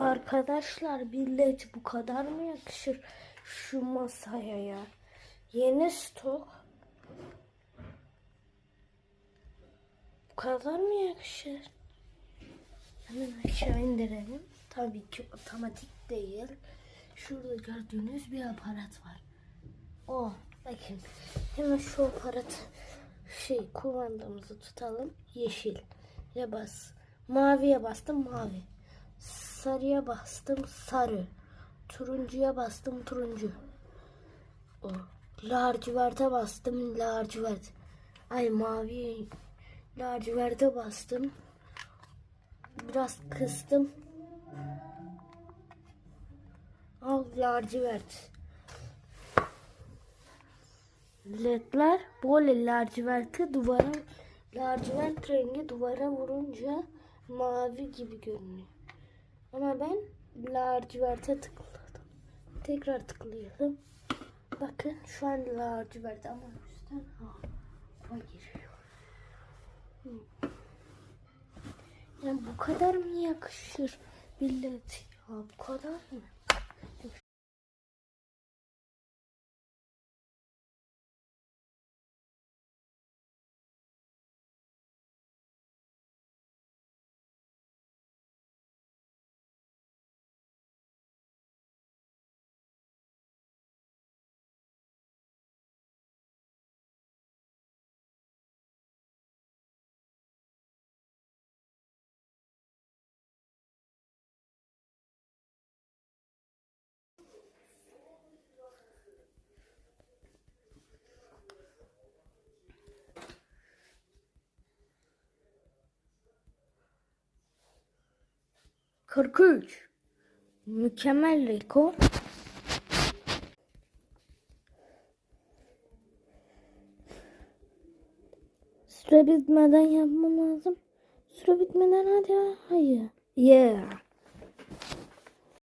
Arkadaşlar millet bu kadar mı yakışır şu masaya ya? Yeni stok. Bu kadar mı yakışır? Hemen aşağı indirelim. Tabii ki otomatik değil. Şurada gördüğünüz bir aparat var. O bakın. Hemen şu aparat şey kumandamızı tutalım. Yeşil. Ya bas. Maviye bastım mavi. Sarıya bastım sarı. Turuncuya bastım turuncu. O. Laciverte bastım lacivert. Ay mavi laciverte bastım. Biraz kıstım. Al lacivert. ledler böyle laciverti duvara lacivert rengi duvara vurunca mavi gibi görünüyor. Ama ben laciverte tıkladım. Tekrar tıklayalım. Bakın şu an lacivert ama üstten hava giriyor. Hı. Yani bu kadar mı yakışır millet ya bu kadar mı? Kırk üç. Mükemmel rekor. Süre bitmeden yapmam lazım. Süre bitmeden hadi ya. Hayır. Yeah.